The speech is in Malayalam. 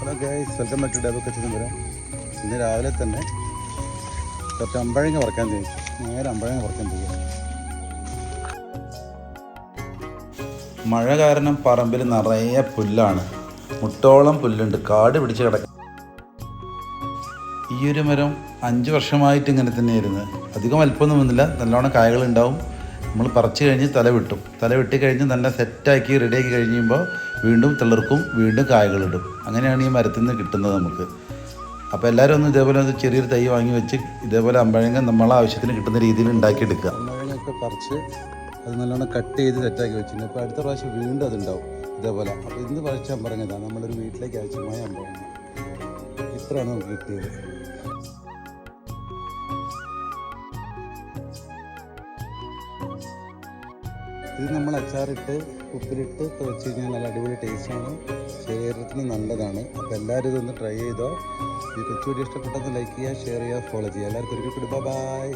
ഹലോ ഗൈസ് വെൽക്കം ബാക്ക് ഇന്ന് രാവിലെ തന്നെ കുറച്ച് അമ്പഴങ്ങ വറക്കാൻ ചെയ്യും നേരെ അമ്പഴങ്ങ വറക്കാൻ ചെയ്യാം മഴ കാരണം പറമ്പിൽ നിറയെ പുല്ലാണ്. മുട്ടോളം പുല്ലുണ്ട്. കാട് പിടിച്ച് കിടക്കും ഈ ഒരു മരം അഞ്ച് വർഷമായിട്ട് ഇങ്ങനെ തന്നെയായിരുന്നു. അധികം വലിപ്പമൊന്നും വന്നില്ല. നല്ലോണം കായകളുണ്ടാവും. നമ്മൾ പറിച്ചു കഴിഞ്ഞ് തല വിട്ടും. തല വെട്ടി കഴിഞ്ഞ് നല്ല സെറ്റാക്കി റെഡിയാക്കി കഴിയുമ്പോൾ വീണ്ടും തിളർക്കും വീണ്ടും കായകളിടും. അങ്ങനെയാണ് ഈ മരത്തിൽ നിന്ന് കിട്ടുന്നത് നമുക്ക്. അപ്പോൾ എല്ലാവരും ഒന്ന് ഇതേപോലെ ഒന്ന് ചെറിയൊരു തൈ വാങ്ങി വെച്ച് ഇതേപോലെ അമ്പഴങ്ങ നമ്മളെ ആവശ്യത്തിന് കിട്ടുന്ന രീതിയിൽ ഉണ്ടാക്കിയെടുക്കുക. അമ്പഴങ്ങയൊക്കെ പറിച്ച് അത് നല്ലോണം കട്ട് ചെയ്ത് സെറ്റാക്കി വെച്ചിട്ടുണ്ട്. അപ്പോൾ അടുത്ത പ്രാവശ്യം വീണ്ടും അതുണ്ടാവും ഇതേപോലെ. അപ്പോൾ ഇന്ന് പറിച്ച അമ്പഴങ്ങതാണ് നമ്മളൊരു വീട്ടിലേക്ക് ആവശ്യമായ അമ്പഴങ്ങ. ഇത്രയാണ് നമുക്ക് കിട്ടിയത്. ഇത് നമ്മൾ അച്ചാറിട്ട് ഉപ്പിലിട്ട് വെച്ച് കഴിഞ്ഞാൽ നല്ല അടിപൊളി ടേസ്റ്റാണ് ശരീരത്തിന് നല്ലതാണ്. അപ്പോൾ എല്ലാവരും ഇതൊന്ന് ട്രൈ ചെയ്തോ. ഈ കൊച്ചു വീഡിയോ ഇഷ്ടപ്പെട്ടെന്ന് ലൈക്ക് ചെയ്യുക ഷെയർ ചെയ്യുക ഫോളോ ചെയ്യുക. എല്ലാവർക്കും ഒരു ബൈ